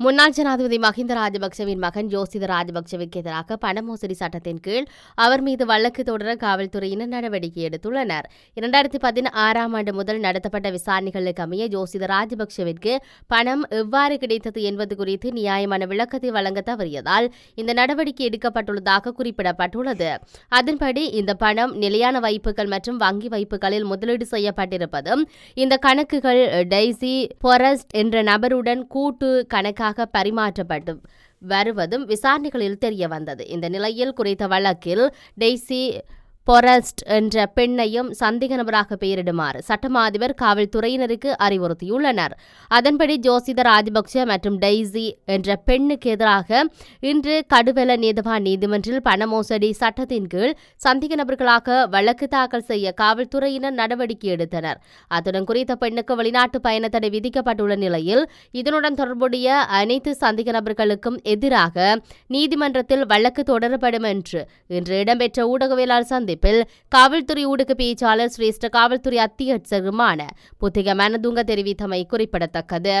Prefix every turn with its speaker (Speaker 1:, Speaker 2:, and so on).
Speaker 1: முன்னாள் ஜனாதிபதி மஹிந்த ராஜபக்சவின் மகன் ஜோசித ராஜபக்சவிற்கு எதிராக பண மோசடி சட்டத்தின் கீழ் அவர் மீது வழக்கு தொடர காவல்துறையினர் நடவடிக்கை எடுத்துள்ளனர். இரண்டாயிரத்தி பதினாறாம் ஆண்டு முதல் நடத்தப்பட்ட விசாரணைகளுக்கு அமைய ஜோசித ராஜபக்சவிற்கு பணம் எவ்வாறு கிடைத்தது என்பது குறித்து நியாயமான விளக்கத்தை வழங்க தவறியதால் இந்த நடவடிக்கை எடுக்கப்பட்டுள்ளதாக குறிப்பிடப்பட்டுள்ளது. அதன்படி இந்த பணம் நிலையான வைப்புகள் மற்றும் வங்கி வைப்புகளில் முதலீடு செய்யப்பட்டிருப்பதும் இந்த கணக்குகள் டெய்சி பொரஸ்ட் என்ற நபருடன் கூட்டு கணக்காக பரிமாற்றப்பட்டு வருவதும் விசாரணைகளில் தெரிய வந்தது இந்த நிலையில் குறித்த வழக்கில் டெய்சி பொரஸ்ட் என்ற பெண்ணையும் சந்தேக நபராக பெயரிடுமாறு சட்டமா அதிபர் காவல்துறையினருக்கு அறிவுறுத்தியுள்ளனர். அதன்படி ஜோசித ராஜபக்ச மற்றும் டெய்ஸி என்ற பெண்ணுக்கு எதிராக இன்று கடுவெல நீதவா நீதிமன்றில் பண மோசடி சட்டத்தின் கீழ் சந்தேக நபர்களாக வழக்கு தாக்கல் செய்ய காவல்துறையினர் நடவடிக்கை எடுத்தனர். அத்துடன் குறித்த பெண்ணுக்கு வெளிநாட்டு பயண தடை விதிக்கப்பட்டுள்ள நிலையில் இதனுடன் தொடர்புடைய அனைத்து சந்தேக நபர்களுக்கும் எதிராக நீதிமன்றத்தில் வழக்கு தொடரப்படும் என்று இன்று இடம்பெற்ற ஊடகவியலாளர் சந்திப்பில் காவல்துறை ஊடக பேச்சாளர் சிரேஷ்ட காவல்துறை அத்தியட்சருமான புத்திக மனதுங்க தெரிவித்தமை குறிப்பிடத்தக்கது.